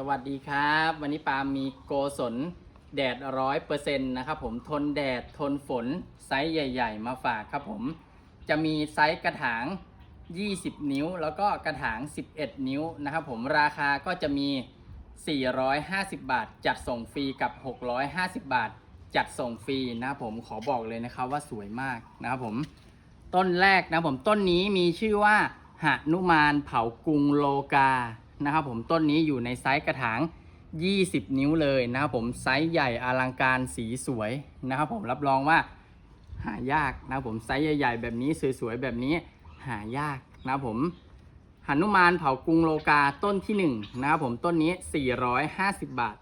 สวัสดีครับ วันนี้ปาล์มมีโกศลแดดร้อยเปอร์เซ็นต์นะครับผมทนแดดทนฝนไซส์ใหญ่ ๆ มาฝากครับผม จะมีไซส์กระถาง 20 นิ้ว แล้วก็กระถาง 11 นิ้วนะครับผมราคาก็จะมี 450 บาท จัดส่งฟรีกับ 650 บาท จัดส่งฟรีนะครับผมขอบอกเลยนะครับว่าสวยมากนะครับผมต้นแรกนะผมต้นนี้มีชื่อว่าหนุมานเผากรุงโลกา นะครับผมต้นนี้อยู่ในไซส์กระถาง 20 นิ้วเลยนะครับผมไซส์ใหญ่อลังการสีสวยนะครับผมรับรองว่าหายากนะครับผมไซส์ใหญ่ๆ แบบนี้สวยๆแบบนี้หายากนะครับผมหนุมานเผากรุงโลกาต้นที่หนึ่งนะครับผมต้นนี้ 450 บาท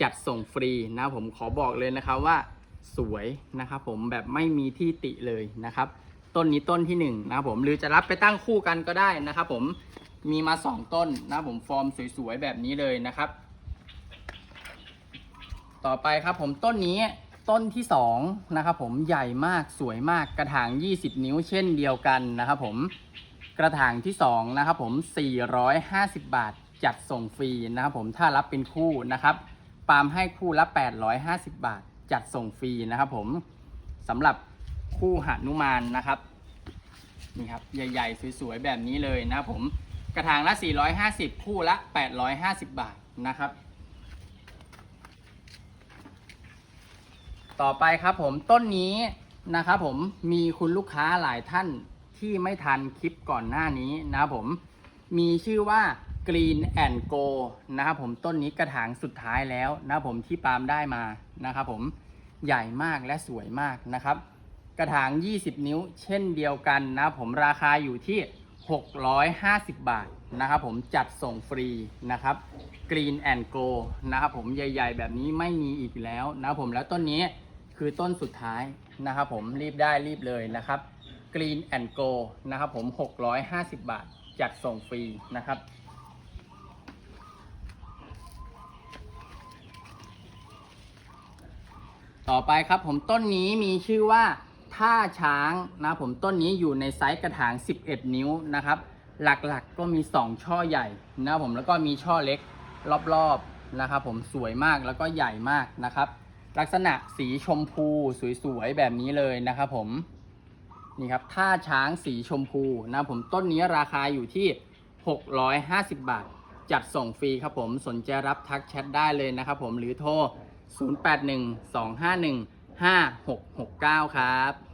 จัดส่งฟรีนะครับผมขอบอกเลยนะครับว่าสวยนะครับผมแบบไม่มีที่ติเลยนะครับ ต้นนี้ต้นที่หนึ่งนะครับผมหรือจะรับไปตั้งคู่กันก็ได้นะครับผม มีมาสองต้นนะผมฟอร์มสวยๆแบบนี้เลยนะครับ ต่อไปครับผมต้นนี้ต้นที่สองนะครับผมใหญ่มากสวยมากกระถาง 20 นิ้วเช่นเดียวกันนะครับผมกระถางที่สองนะครับผม 450 บาทจัดส่งฟรีนะครับผมถ้ารับเป็นคู่นะครับปาล์มให้คู่ละ 850 บาท จัดส่งฟรีนะครับผมสำหรับคู่หานุมานนะครับนี่ครับใหญ่ ๆ สวยๆแบบนี้เลยนะครับผม กระถางละ 450 คู่ละ 850 บาทนะครับ ต่อไปครับผมต้นนี้นะครับผมมีคุณลูกค้าหลายท่านที่ไม่ทันคลิปก่อนหน้านี้นะครับผมมีชื่อว่า Green and Go นะครับผมต้นนี้กระถางสุดท้ายแล้วนะครับผมที่ปาล์มได้มานะครับผมใหญ่มากและสวยมากนะครับ กระถาง 20 นิ้วเช่นเดียวกันนะครับผมราคาอยู่ที่ 650 บาทนะครับผมจัดส่งฟรีนะครับ Green and Go นะครับผมใหญ่ ๆ แบบนี้ไม่มีอีกแล้วนะครับผมแล้วต้นนี้คือต้นสุดท้ายนะครับผมรีบได้รีบเลยนะครับ Green and Go นะครับผม 650 บาท จัดส่งฟรีนะครับ ต่อไปครับผมต้นนี้มีชื่อว่า ท่าช้างนะผมต้นนี้อยู่ในไซส์กระถาง 11 นิ้วนะครับ หลักๆก็มี 2 ช่อใหญ่นะผมแล้วก็มีช่อเล็กรอบๆนะครับผมสวยมากแล้วก็ใหญ่มากนะครับ ลักษณะสีชมพูสวยๆแบบนี้เลยนะครับผมนี่ครับท่าช้างสีชมพูนะผมต้นนี้ราคาอยู่ที่ 650 บาท จัดส่งฟรีครับผมสนใจรับทักแชทได้เลยนะครับผมหรือโทร 0812515669 ครับ